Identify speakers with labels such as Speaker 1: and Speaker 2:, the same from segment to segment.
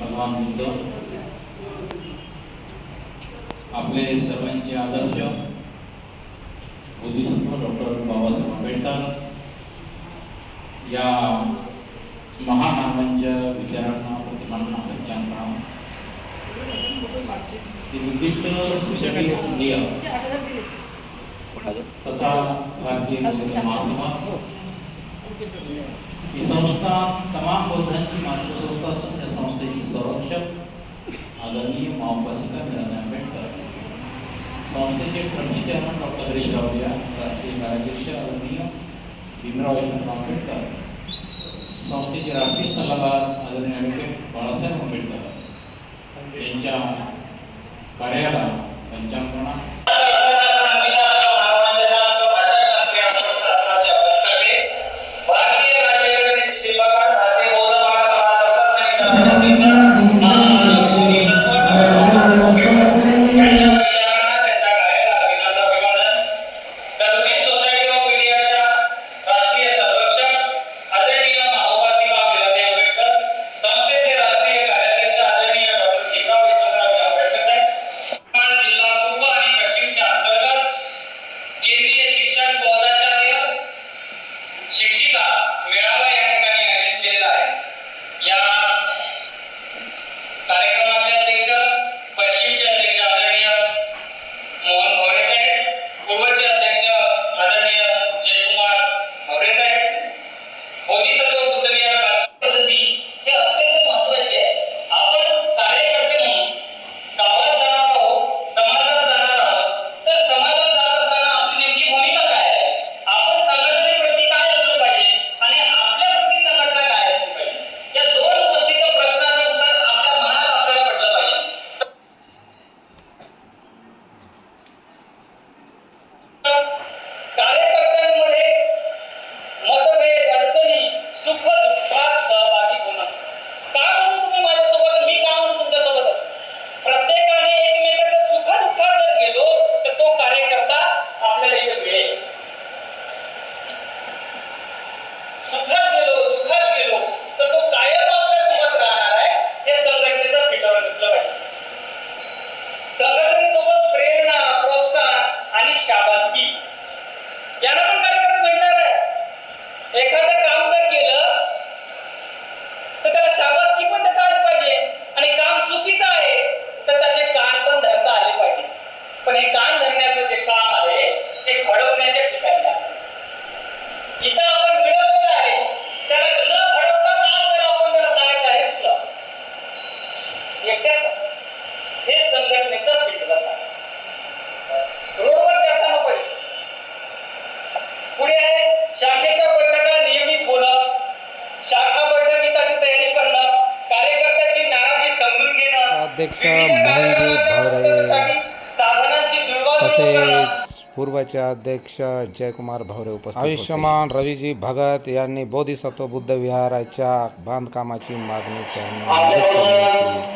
Speaker 1: भगवान बुद्ध आपले सर्वांचे आदर्श बुद्धिसत्व डॉक्टर बाबासाहेब आंबेडकर या महामानवांच्या विचारांना प्रतिमांना सच्चांना उद्दिष्ट इंडिया ही संस्था तमाम बौद्धांची मातृसंस्था संस्थेचे संरक्षक आदरणीय माओवासी मावपासिका मिळाल्या आंबेडकर संस्थेचे trustee chairman doctor Harish Rawalia राष्ट्रीय कार्याध्यक्ष आदरणीय भीमराव शर्मा अंबेडकर संस्थे के राष्ट्रीय सलाहकार आदरणीय एडवोकेट बाला साहेब अंबेडकर कार्याला
Speaker 2: पंचांगणा अध्यक्ष भावरे
Speaker 3: तसेच पूर्वाचे अध्यक्ष जयकुमार भावरे उपस्थित आयुष्यमान रवीजी भगत यांनी बोधिसत्व बुद्ध विहाराच्या बांधकामाची मागणी
Speaker 2: त्यांनी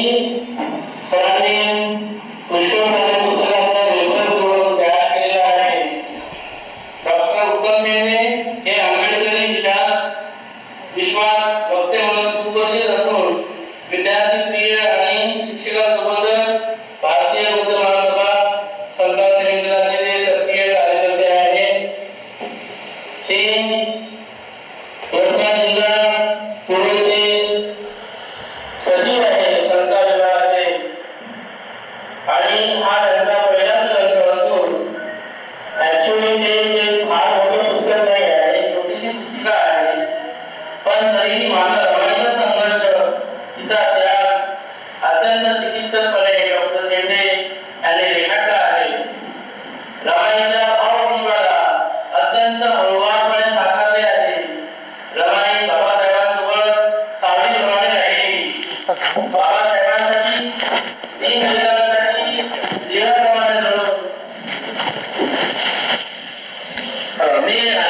Speaker 2: नहीं सुनने आणि हा त्यांचा पहिलाच ग्रंथ असून ऍक्च्युली ते फार मोठं पुस्तक नाही आहे छोटीशी पुस्तिका आहे पण तरीही माझा संघर्ष तिचा अत्यंत चिकित्सकपणे डॉक्टर
Speaker 4: शेंडे यांनी रेखाटला आहे. रमाईच्या भावविश्वाला अत्यंत हळूवारपणे साकारले आहे.
Speaker 5: रमाई
Speaker 3: बाबासाहेबांसोबत
Speaker 5: राहिली.
Speaker 3: बाबासाहेबांसाठी
Speaker 4: तीन Yeah.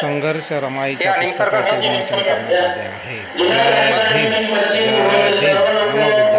Speaker 3: संघर्ष रमाईच्या पुस्तकाचे विमोचन करण्यात आले आहे. जय भीम जय भीम